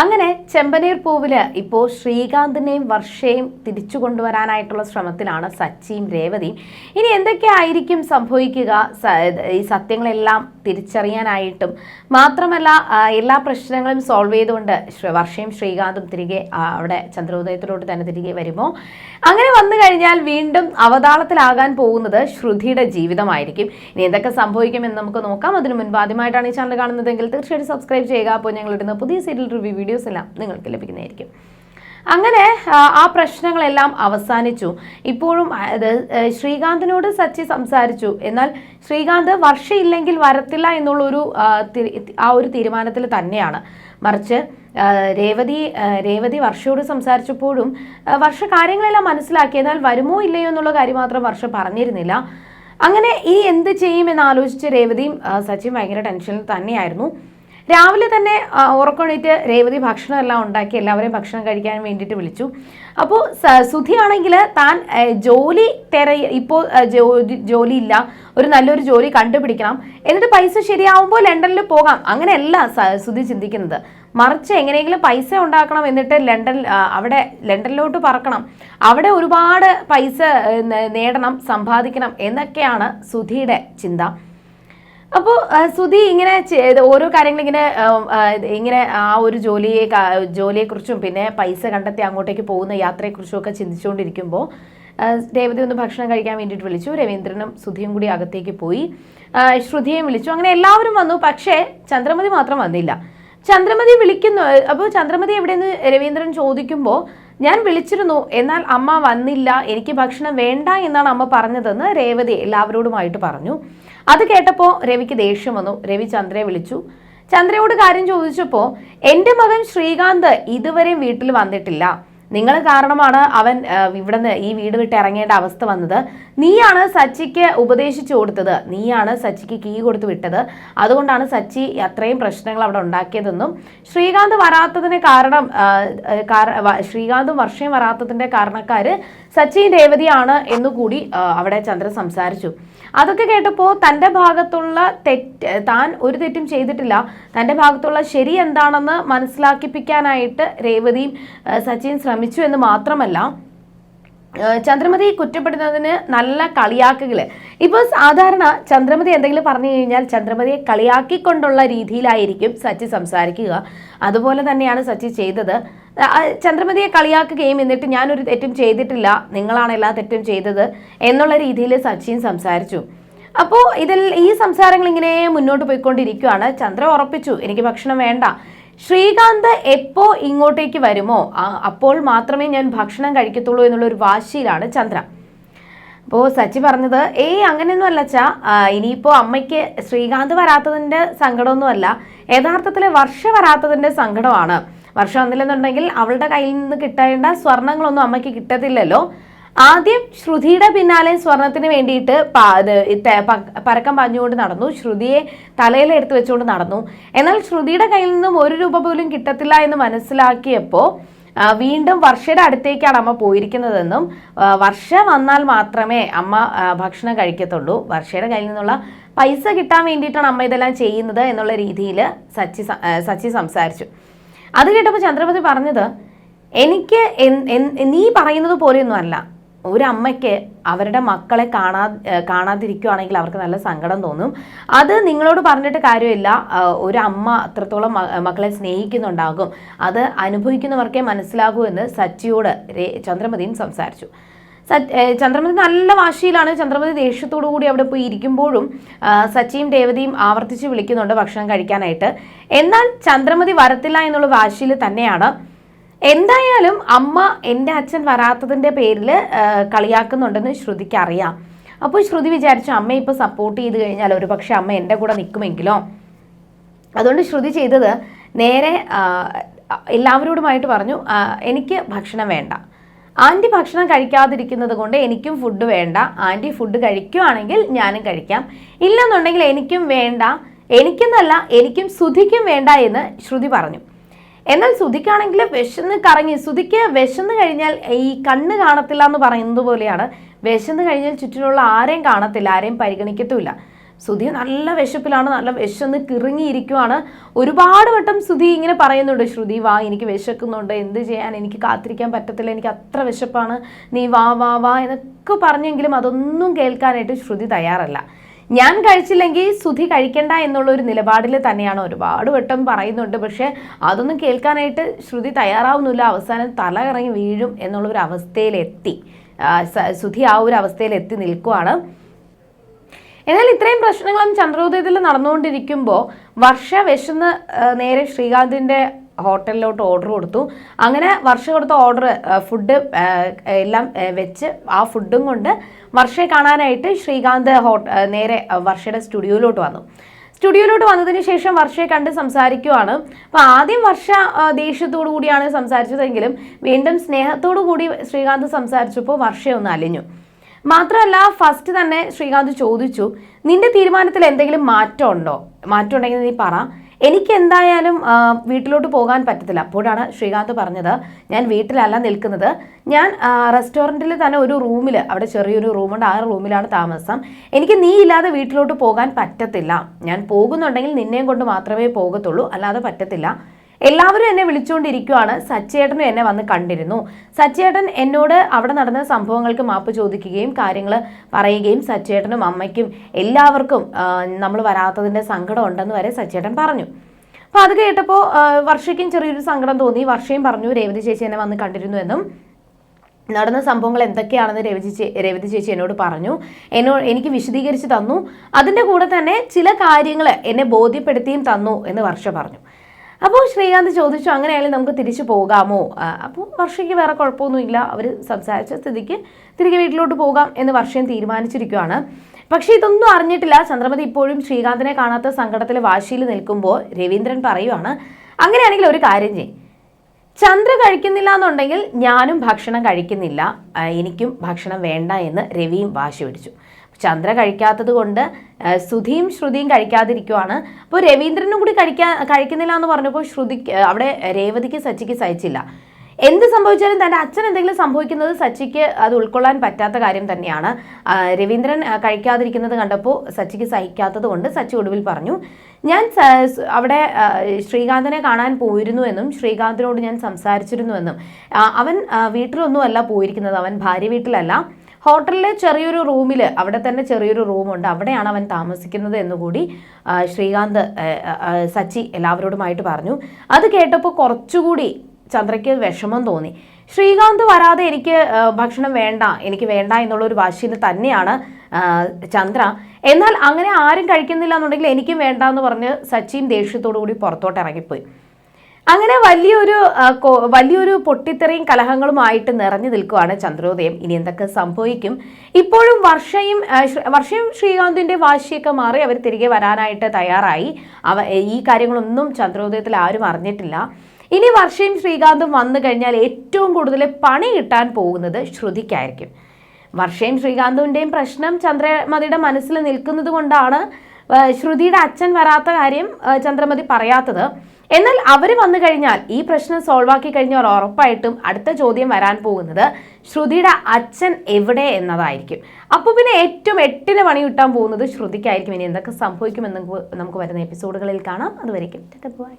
അങ്ങനെ ചെമ്പനീർ പൂവിൽ ഇപ്പോൾ ശ്രീകാന്തിനെയും വർഷയും തിരിച്ചു കൊണ്ടുവരാനായിട്ടുള്ള ശ്രമത്തിലാണ് സച്ചിയും രേവതിയും. ഇനി എന്തൊക്കെയായിരിക്കും സംഭവിക്കുക? ഈ സത്യങ്ങളെല്ലാം തിരിച്ചറിയാനായിട്ടും മാത്രമല്ല എല്ലാ പ്രശ്നങ്ങളും സോൾവ് ചെയ്തുകൊണ്ട് വർഷയും ശ്രീകാന്തും തിരികെ അവിടെ ചന്ദ്രോദയത്തിലോട്ട് തന്നെ തിരികെ വരുമോ? അങ്ങനെ വന്നു കഴിഞ്ഞാൽ വീണ്ടും അവതാളത്തിലാകാൻ പോകുന്നത് ശ്രുതിയുടെ ജീവിതമായിരിക്കും. ഇനി എന്തൊക്കെ സംഭവിക്കുമെന്ന് നമുക്ക് നോക്കാം. അതിനു മുൻപ് ആദ്യമായിട്ടാണ് ഈ ചാനൽ കാണുന്നതെങ്കിൽ തീർച്ചയായിട്ടും സബ്സ്ക്രൈബ് ചെയ്യുക. അപ്പോൾ ഞങ്ങൾ ഇടുന്ന പുതിയ സീരിയൽ റിവ്യൂ വീഡിയോസ് എല്ലാം നിങ്ങൾക്ക് ലഭിക്കുന്നതായിരിക്കും. അങ്ങനെ ആ, പ്രശ്നങ്ങളെല്ലാം അവസാനിച്ചു. ഇപ്പോഴും ശ്രീകാന്തിനോട് സച്ചി സംസാരിച്ചു. എന്നാൽ ശ്രീകാന്ത് വർഷയില്ലെങ്കിൽ വരത്തില്ല എന്നുള്ളൊരു ആ, ഒരു തീരുമാനത്തിൽ തന്നെയാണ്. മറിച്ച് രേവതി രേവതി വർഷയോട് സംസാരിച്ചപ്പോഴും വർഷ കാര്യങ്ങളെല്ലാം മനസ്സിലാക്കി. എന്നാൽ വരുമോ ഇല്ലയോ എന്നുള്ള കാര്യം മാത്രം വർഷ പറഞ്ഞിരുന്നില്ല. അങ്ങനെ ഇനി എന്ത് ചെയ്യുമെന്ന് ആലോചിച്ച് രേവതിയും സച്ചിൻ ഭയങ്കര ടെൻഷനിൽ തന്നെയായിരുന്നു. രാവിലെ തന്നെ ഉറക്കമെണീറ്റ് രേവതി ഭക്ഷണം എല്ലാം ഉണ്ടാക്കി എല്ലാവരെയും ഭക്ഷണം കഴിക്കാൻ വേണ്ടിയിട്ട് വിളിച്ചു. അപ്പോൾ സുധിയാണെങ്കിൽ താൻ ജോലി തെര ഇപ്പോൾ ജോലി ഇല്ല ഒരു നല്ലൊരു ജോലി കണ്ടുപിടിക്കണം. എന്നിട്ട് പൈസ ശരിയാവുമ്പോൾ ലണ്ടനിൽ പോകാം. അങ്ങനെയല്ല സുധി ചിന്തിക്കുന്നത്. മറിച്ച് എങ്ങനെയെങ്കിലും പൈസ ഉണ്ടാക്കണം എന്നിട്ട് ലണ്ടൻ അവിടെ ലണ്ടനിലോട്ട് പറക്കണം. അവിടെ ഒരുപാട് പൈസ നേടണം സമ്പാദിക്കണം എന്നൊക്കെയാണ് സുധിയുടെ ചിന്ത. അപ്പോൾ സുധി ഇങ്ങനെ ഓരോ കാര്യങ്ങൾ ഇങ്ങനെ ഇങ്ങനെ ആ ഒരു ജോലിയെ ജോലിയെക്കുറിച്ചും പിന്നെ പൈസ കണ്ടെത്തി അങ്ങോട്ടേക്ക് പോകുന്ന യാത്രയെക്കുറിച്ചും ഒക്കെ ചിന്തിച്ചുകൊണ്ടിരിക്കുമ്പോൾ രേവതി ഒന്ന് ഭക്ഷണം കഴിക്കാൻ വേണ്ടിയിട്ട് വിളിച്ചു. രവീന്ദ്രനും സുധിയും കൂടി അകത്തേക്ക് പോയി. ശ്രുതിയെയും വിളിച്ചു. അങ്ങനെ എല്ലാവരും വന്നു. പക്ഷേ ചന്ദ്രമതി മാത്രം വന്നില്ല. ചന്ദ്രമതി വിളിക്കുന്നു. അപ്പോൾ ചന്ദ്രമതി എവിടെയെന്ന് രവീന്ദ്രൻ ചോദിക്കുമ്പോൾ ഞാൻ വിളിച്ചിരുന്നു എന്നാൽ അമ്മ വന്നില്ല എനിക്ക് ഭക്ഷണം വേണ്ട എന്നാണ് അമ്മ പറഞ്ഞതെന്ന് രേവതി എല്ലാവരോടുമായിട്ട് പറഞ്ഞു. അത് കേട്ടപ്പോൾ രവിക്ക് ദേഷ്യം വന്നു. രവി ചന്ദ്രയെ വിളിച്ചു. ചന്ദ്രയോട് കാര്യം ചോദിച്ചപ്പോൾ എന്റെ മകൻ ശ്രീകാന്ത് ഇതുവരെയും വീട്ടിൽ വന്നിട്ടില്ല. നിങ്ങൾ കാരണമാണ് അവൻ ഇവിടുന്ന് ഈ വീട് വിട്ട് ഇറങ്ങേണ്ട അവസ്ഥ വന്നത്. നീയാണ് സച്ചിക്ക് ഉപദേശിച്ചു കൊടുത്തത്. നീയാണ് സച്ചിക്ക് കീ കൊടുത്ത് വിട്ടത്. അതുകൊണ്ടാണ് സച്ചി അത്രയും പ്രശ്നങ്ങൾ അവിടെ ഉണ്ടാക്കിയതെന്നും ശ്രീകാന്ത് വരാത്തതിന് കാരണം ശ്രീകാന്തും വർഷയും വരാത്തതിന്റെ കാരണക്കാര് സച്ചിൻ രേവതിയാണ് എന്നുകൂടി അവിടെ ചന്ദ്രൻ സംസാരിച്ചു. അതൊക്കെ കേട്ടപ്പോൾ തന്റെ ഭാഗത്തുള്ള തെറ്റ് താൻ ഒരു തെറ്റും ചെയ്തിട്ടില്ല. തന്റെ ഭാഗത്തുള്ള ശരി എന്താണെന്ന് മനസ്സിലാക്കിപ്പിക്കാനായിട്ട് രേവതിയും സച്ചിൻ ശ്രമിച്ചു എന്ന് മാത്രമല്ല ചന്ദ്രമതി കുറ്റപ്പെടുന്നതിന് നല്ല കളിയാക്കുകൾ ഇപ്പോൾ സാധാരണ ചന്ദ്രമതി എന്തെങ്കിലും പറഞ്ഞു കഴിഞ്ഞാൽ ചന്ദ്രമതിയെ കളിയാക്കിക്കൊണ്ടുള്ള രീതിയിലായിരിക്കും സച്ചി സംസാരിക്കുക. അതുപോലെ തന്നെയാണ് സച്ചി ചെയ്തത്. ചന്ദ്രമതിയെ കളിയാക്കുകയും എന്നിട്ട് ഞാനൊരു തെറ്റും ചെയ്തിട്ടില്ല നിങ്ങളാണ് എല്ലാ തെറ്റും ചെയ്തത് എന്നുള്ള രീതിയിൽ സച്ചിൻ സംസാരിച്ചു. അപ്പോൾ ഇതിൽ ഈ സംസാരങ്ങൾ ഇങ്ങനെ മുന്നോട്ട് പോയിക്കൊണ്ടിരിക്കുകയാണ് ചന്ദ്ര ഉറപ്പിച്ചു എനിക്ക് ഭക്ഷണം വേണ്ട. ശ്രീകാന്ത് എപ്പോ ഇങ്ങോട്ടേക്ക് വരുമോ? അപ്പോൾ മാത്രമേ ഞാൻ ഭക്ഷണം കഴിക്കത്തുള്ളൂ എന്നുള്ള ഒരു വാശിയിലാണ് ചന്ദ്ര. അപ്പോൾ സച്ചി പറഞ്ഞത് ഏയ് അങ്ങനെയൊന്നും അല്ല ചാ ഇനിയിപ്പോൾ അമ്മയ്ക്ക് ശ്രീകാന്ത് വരാത്തതിന്റെ സങ്കടമൊന്നുമല്ല. യഥാർത്ഥത്തിൽ വർഷ വരാത്തതിന്റെ സങ്കടമാണ്. വർഷം വന്നില്ലെന്നുണ്ടെങ്കിൽ അവളുടെ കയ്യിൽ നിന്ന് കിട്ടേണ്ട സ്വർണങ്ങളൊന്നും അമ്മയ്ക്ക് കിട്ടത്തില്ലല്ലോ. ആദ്യം ശ്രുതിയുടെ പിന്നാലെ സ്വർണത്തിന് വേണ്ടിയിട്ട് പരക്കം പാഞ്ഞുകൊണ്ട് നടന്നു. ശ്രുതിയെ തലയിൽ എടുത്തു വെച്ചുകൊണ്ട് നടന്നു. എന്നാൽ ശ്രുതിയുടെ കയ്യിൽ നിന്നും ഒരു രൂപ പോലും കിട്ടത്തില്ല എന്ന് മനസ്സിലാക്കിയപ്പോൾ വീണ്ടും വർഷയുടെ അടുത്തേക്കാണ് അമ്മ പോയിരിക്കുന്നതെന്നും വർഷ വന്നാൽ മാത്രമേ അമ്മ ഭക്ഷണം കഴിക്കത്തുള്ളൂ. വർഷയുടെ കയ്യിൽ നിന്നുള്ള പൈസ കിട്ടാൻ വേണ്ടിയിട്ടാണ് അമ്മ ഇതെല്ലാം ചെയ്യുന്നത് എന്നുള്ള രീതിയിൽ സച്ചി സച്ചി സംസാരിച്ചു. അത് കേട്ടപ്പോൾ ചന്ദ്രപതി പറഞ്ഞത് എനിക്ക് നീ പറയുന്നത് പോലെയൊന്നും അല്ല. ഒരു അമ്മയ്ക്ക് അവരുടെ മക്കളെ കാണാ കാണാതിരിക്കുകയാണെങ്കിൽ അവർക്ക് നല്ല സങ്കടം തോന്നും. അത് നിങ്ങളോട് പറഞ്ഞിട്ട് കാര്യമില്ല. ഒരു അമ്മ അത്രത്തോളം മക്കളെ സ്നേഹിക്കുന്നുണ്ടാകും. അത് അനുഭവിക്കുന്നവർക്കേ മനസ്സിലാകൂ എന്ന് സച്ചിയോട് ചന്ദ്രമതിയും സംസാരിച്ചു. ചന്ദ്രമതി നല്ല വാശിയിലാണ്. ചന്ദ്രമതി ദേഷ്യത്തോടു കൂടി അവിടെ പോയി ഇരിക്കുമ്പോഴും സച്ചിയും രേവതിയും ആവർത്തിച്ച് വിളിക്കുന്നുണ്ട് ഭക്ഷണം കഴിക്കാനായിട്ട്. എന്നാൽ ചന്ദ്രമതി വരത്തില്ല എന്നുള്ള വാശിയിൽ തന്നെയാണ് എന്തായാലും അമ്മ എന്റെ അച്ഛൻ വരാത്തതിന്റെ പേരിൽ കളിയാക്കുന്നുണ്ടെന്ന് ശ്രുതിക്ക് അറിയാം. അപ്പോൾ ശ്രുതി വിചാരിച്ചു അമ്മ ഇപ്പോൾ സപ്പോർട്ട് ചെയ്ത് കഴിഞ്ഞാൽ ഒരു പക്ഷേ അമ്മ എന്റെ കൂടെ നിൽക്കുമെങ്കിലോ? അതുകൊണ്ട് ശ്രുതി ചെയ്തത് നേരെ എല്ലാവരോടുമായിട്ട് പറഞ്ഞു എനിക്ക് ഭക്ഷണം വേണ്ട. ആന്റി ഭക്ഷണം കഴിക്കാതിരിക്കുന്നത് കൊണ്ട് എനിക്കും ഫുഡ് വേണ്ട. ആന്റി ഫുഡ് കഴിക്കുവാണെങ്കിൽ ഞാനും കഴിക്കാം. ഇല്ലെന്നുണ്ടെങ്കിൽ എനിക്കും വേണ്ട. എനിക്കെന്നല്ല എനിക്കും ശ്രുതിക്കും വേണ്ട എന്ന് ശ്രുതി പറഞ്ഞു. എന്നാൽ ശ്രുതിക്കാണെങ്കിൽ വിശന്ന് കറങ്ങി ശ്രുതിക്ക് വിശന്ന് കഴിഞ്ഞാൽ ഈ കണ്ണ് കാണത്തില്ല എന്ന് പറയുന്നത് പോലെയാണ്. വിശന്ന് കഴിഞ്ഞാൽ ചുറ്റിലുള്ള ആരെയും കാണത്തില്ല ആരെയും പരിഗണിക്കത്തുമില്ല. സുധി നല്ല വിശപ്പിലാണ് നല്ല വിശന്ന് കിറങ്ങിയിരിക്കുവാണ്. ഒരുപാട് വട്ടം സുധി ഇങ്ങനെ പറയുന്നുണ്ട് ശ്രുതി വാ എനിക്ക് വിശക്കുന്നുണ്ട്. എന്ത് ചെയ്യാൻ? എനിക്ക് കാത്തിരിക്കാൻ പറ്റത്തില്ല. എനിക്ക് അത്ര വിശപ്പാണ്. നീ വാ വാ വാ എന്നൊക്കെ പറഞ്ഞെങ്കിലും അതൊന്നും കേൾക്കാനായിട്ട് ശ്രുതി തയ്യാറല്ല. ഞാൻ കഴിച്ചില്ലെങ്കിൽ സുധി കഴിക്കണ്ട എന്നുള്ള ഒരു നിലപാടിൽ തന്നെയാണ് ഒരുപാട് വട്ടം പറയുന്നുണ്ട്. പക്ഷേ അതൊന്നും കേൾക്കാനായിട്ട് ശ്രുതി തയ്യാറാവുന്നില്ല. അവസാനം തല ഇറങ്ങി വീഴും എന്നുള്ള ഒരു അവസ്ഥയിലെത്തി സുധി ആ ഒരു അവസ്ഥയിൽ എത്തി നിൽക്കുവാണ്. എന്നാൽ ഇത്രയും പ്രശ്നങ്ങളും ചന്ദ്രോദയത്തിൽ നടന്നുകൊണ്ടിരിക്കുമ്പോൾ വർഷ വിശന്ന് നേരെ ശ്രീകാന്തിന്റെ ഹോട്ടലിലോട്ട് ഓർഡർ കൊടുത്തു. അങ്ങനെ വർഷ കൊടുത്ത ഓർഡർ ഫുഡ് എല്ലാം വെച്ച് ആ ഫുഡും കൊണ്ട് വർഷയെ കാണാനായിട്ട് ശ്രീകാന്ത് ഹോട്ട നേരെ വർഷയുടെ സ്റ്റുഡിയോയിലോട്ട് വന്നു. സ്റ്റുഡിയോയിലോട്ട് വന്നതിന് ശേഷം വർഷയെ കണ്ട് സംസാരിക്കുവാണ്. അപ്പോൾ ആദ്യം വർഷ ദേഷ്യത്തോടു കൂടിയാണ് സംസാരിച്ചതെങ്കിലും വീണ്ടും സ്നേഹത്തോടു കൂടി ശ്രീകാന്ത് സംസാരിച്ചപ്പോൾ വർഷയൊന്ന് അലിഞ്ഞു. മാത്രമല്ല ഫസ്റ്റ് തന്നെ ശ്രീകാന്ത് ചോദിച്ചു നിന്റെ തീരുമാനത്തിൽ എന്തെങ്കിലും മാറ്റമുണ്ടോ മാറ്റം ഉണ്ടെങ്കിൽ നീ പറ. എനിക്ക് എന്തായാലും വീട്ടിലോട്ട് പോകാൻ പറ്റത്തില്ല. അപ്പോഴാണ് ശ്രീകാന്ത് പറഞ്ഞത്. ഞാൻ വീട്ടിലല്ല നിൽക്കുന്നത്. ഞാൻ റെസ്റ്റോറന്റിൽ തന്നെ ഒരു റൂമിൽ അവിടെ ചെറിയൊരു റൂമുണ്ട്. ആ റൂമിലാണ് താമസം. എനിക്ക് നീ ഇല്ലാതെ വീട്ടിലോട്ട് പോകാൻ പറ്റത്തില്ല. ഞാൻ പോകുന്നുണ്ടെങ്കിൽ നിന്നെയും കൊണ്ട് മാത്രമേ പോകത്തുള്ളൂ. അല്ലാതെ പറ്റത്തില്ല. എല്ലാവരും എന്നെ വിളിച്ചുകൊണ്ടിരിക്കുവാണ്. സച്ചേട്ടനും എന്നെ വന്ന് കണ്ടിരുന്നു. സച്ചേട്ടൻ എന്നോട് അവിടെ നടന്ന സംഭവങ്ങൾക്ക് മാപ്പ് ചോദിക്കുകയും കാര്യങ്ങൾ പറയുകയും സച്ചേട്ടനും അമ്മയ്ക്കും എല്ലാവർക്കും നമ്മൾ വരാത്തതിന്റെ സങ്കടം ഉണ്ടെന്ന് വരെ സച്ചേട്ടൻ പറഞ്ഞു. അപ്പോൾ അത് കേട്ടപ്പോൾ വർഷയ്ക്കും ചെറിയൊരു സങ്കടം തോന്നി. വർഷയും പറഞ്ഞു രേവതി ചേച്ചി എന്നെ വന്ന് കണ്ടിരുന്നു എന്നും. നടന്ന സംഭവങ്ങൾ എന്തൊക്കെയാണെന്ന് രവതി ചേ രേവതി ചേച്ചി എന്നോട് പറഞ്ഞു. എന്നോ എനിക്ക് വിശദീകരിച്ച് തന്നു. അതിന്റെ കൂടെ തന്നെ ചില കാര്യങ്ങൾ എന്നെ ബോധ്യപ്പെടുത്തിയും തന്നു എന്ന് വർഷ പറഞ്ഞു. അപ്പോൾ ശ്രീകാന്ത് ചോദിച്ചു അങ്ങനെയായാലും നമുക്ക് തിരിച്ചു പോകാമോ? അപ്പോൾ വർഷയ്ക്ക് വേറെ കുഴപ്പമൊന്നുമില്ല. അവർ സംസാരിച്ച സ്ഥിതിക്ക് തിരികെ വീട്ടിലോട്ട് പോകാം എന്ന് വർഷയും തീരുമാനിച്ചിരിക്കുകയാണ് പക്ഷേ ഇതൊന്നും അറിഞ്ഞിട്ടില്ല. ചന്ദ്രമതി ഇപ്പോഴും ശ്രീകാന്തിനെ കാണാത്ത സങ്കടത്തിൽ വാശിയിൽ നിൽക്കുമ്പോൾ രവീന്ദ്രൻ പറയുവാണ് അങ്ങനെയാണെങ്കിൽ ഒരു കാര്യം ചെയ്യും. ചന്ദ്ര കഴിക്കുന്നില്ല എന്നുണ്ടെങ്കിൽ ഞാനും ഭക്ഷണം കഴിക്കുന്നില്ല. എനിക്കും ഭക്ഷണം വേണ്ട എന്ന് രവിയും വാശി പിടിച്ചു. ചന്ദ്ര കഴിക്കാത്തത് കൊണ്ട് ശ്രുതിയും ശ്രുതിയും കഴിക്കാതിരിക്കുവാണ്. അപ്പോൾ രവീന്ദ്രനും കൂടി കഴിക്കാ കഴിക്കുന്നില്ല എന്ന് പറഞ്ഞപ്പോൾ ശ്രുതി അവിടെ രേവതിക്ക് സച്ചിക്ക് സഹിച്ചില്ല. എന്ത് സംഭവിച്ചാലും തന്റെ അച്ഛൻ എന്തെങ്കിലും സംഭവിക്കുന്നത് സച്ചിക്ക് അത് ഉൾക്കൊള്ളാൻ പറ്റാത്ത കാര്യം തന്നെയാണ്. രവീന്ദ്രൻ കഴിക്കാതിരിക്കുന്നത് കണ്ടപ്പോൾ സച്ചിക്ക് സഹിക്കാത്തത് കൊണ്ട് സച്ചി ഒടുവിൽ പറഞ്ഞു ഞാൻ അവിടെ ശ്രീകാന്തിനെ കാണാൻ പോയിരുന്നു എന്നും ശ്രീകാന്തിനോട് ഞാൻ സംസാരിച്ചിരുന്നു എന്നും. അവൻ വീട്ടിലൊന്നുമല്ല പോയിരിക്കുന്നത്. അവൻ ഭാര്യ വീട്ടിലല്ല. ഹോട്ടലിലെ ചെറിയൊരു റൂമിൽ അവിടെ തന്നെ ചെറിയൊരു റൂമുണ്ട്. അവിടെയാണ് അവൻ താമസിക്കുന്നത് എന്നുകൂടി ശ്രീകാന്ത് സച്ചി എല്ലാവരോടുമായിട്ട് പറഞ്ഞു. അത് കേട്ടപ്പോൾ കുറച്ചുകൂടി ചന്ദ്രയ്ക്ക് വിഷമം തോന്നി. ശ്രീകാന്ത് വരാതെ എനിക്ക് ഭക്ഷണം വേണ്ട എനിക്ക് വേണ്ട എന്നുള്ള ഒരു വാശിയിൽ തന്നെയാണ് ചന്ദ്ര. എന്നാൽ അങ്ങനെ ആരും കഴിക്കുന്നില്ല എന്നുണ്ടെങ്കിൽ എനിക്കും വേണ്ട എന്ന് പറഞ്ഞ് സച്ചിയും ദേഷ്യത്തോടു കൂടി പുറത്തോട്ട് ഇറങ്ങിപ്പോയി. അങ്ങനെ വലിയൊരു വലിയൊരു പൊട്ടിത്തെറിയും കലഹങ്ങളുമായിട്ട് നിറഞ്ഞു നിൽക്കുകയാണ് ചന്ദ്രോദയം. ഇനി എന്തൊക്കെ സംഭവിക്കും? ഇപ്പോഴും വർഷയും വർഷയും ശ്രീകാന്തിന്റെ വാശിയൊക്കെ മാറി അവർ തിരികെ വരാനായിട്ട് തയ്യാറായി. അവ ഈ കാര്യങ്ങളൊന്നും ചന്ദ്രോദയത്തിൽ ആരും അറിഞ്ഞിട്ടില്ല. ഇനി വർഷയും ശ്രീകാന്തും വന്നു കഴിഞ്ഞാൽ ഏറ്റവും കൂടുതൽ പണി കിട്ടാൻ പോകുന്നത് ശ്രുതിക്കായിരിക്കും. വർഷയും ശ്രീകാന്തിന്റെയും പ്രശ്നം ചന്ദ്രമതിയുടെ മനസ്സിൽ നിൽക്കുന്നത് കൊണ്ടാണ് ശ്രുതിയുടെ അച്ഛൻ വരാത്ത കാര്യം ചന്ദ്രമതി പറയാത്തത്. എന്നാൽ അവർ വന്നു കഴിഞ്ഞാൽ ഈ പ്രശ്നം സോൾവ് ആക്കി കഴിഞ്ഞാൽ ഉറപ്പായിട്ടും അടുത്ത ചോദ്യം വരാൻ പോകുന്നത് ശ്രുതിയുടെ അച്ഛൻ എവിടെ എന്നതായിരിക്കും. അപ്പോൾ പിന്നെ ഏറ്റവും എട്ടിന് പണി കിട്ടാൻ പോകുന്നത് ശ്രുതിക്കായിരിക്കും. ഇനി എന്തൊക്കെ സംഭവിക്കുമെന്ന് നമുക്ക് വരുന്ന എപ്പിസോഡുകളിൽ കാണാം. അതുവരെയും ബൈ.